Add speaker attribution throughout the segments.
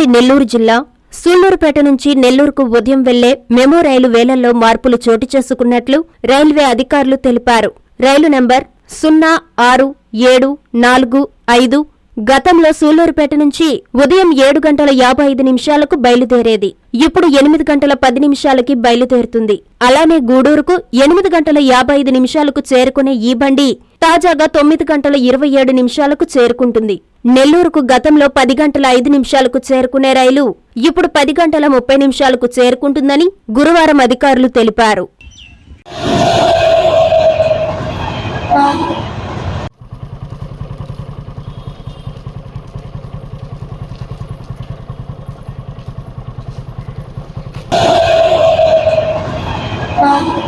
Speaker 1: ఉమ్మడి నెల్లూరు జిల్లా సూళ్ళూరుపేట నుంచి నెల్లూరుకు ఉదయం వెళ్ళే మెమో రైలు వేళల్లో మార్పులు చోటు చేసుకున్నట్లు రైల్వే అధికారులు తెలిపారు. రైలు నంబర్ సున్నా ఆరు ఏడు నాలుగు ఐదు గతంలో సూళ్ళూరుపేట నుంచి ఉదయం ఏడు గంటల యాభై ఐదు నిమిషాలకు బయలుదేరేది. ఇప్పుడు ఎనిమిది గంటల పది నిమిషాలకి బయలుదేరుతుంది. అలానే గూడూరుకు ఎనిమిది గంటల యాభై ఐదు నిమిషాలకు చేరుకునే ఈ బండి తాజాగా తొమ్మిది గంటల ఇరవై ఏడు నిమిషాలకు చేరుకుంటుంది. నెల్లూరుకు గతంలో పది గంటల ఐదు నిమిషాలకు చేరుకునే రైలు ఇప్పుడు పది గంటల ముప్పై నిమిషాలకు చేరుకుంటుందని గురువారం అధికారులు తెలిపారు.
Speaker 2: হয়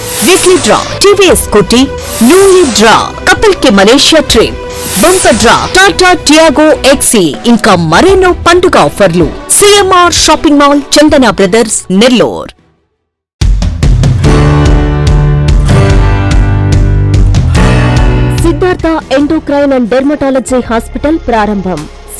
Speaker 2: weekly draw TVS Scooty new year draw కపిల్కి Malaysia trip bumper draw Tata Tiago XE ఇంకా మరెన్నో పండుగ ఆఫర్లు. CMR shopping mall Chandana brothers Nellore
Speaker 1: Siddhartha endocrine and dermatology hospital ప్రారంభం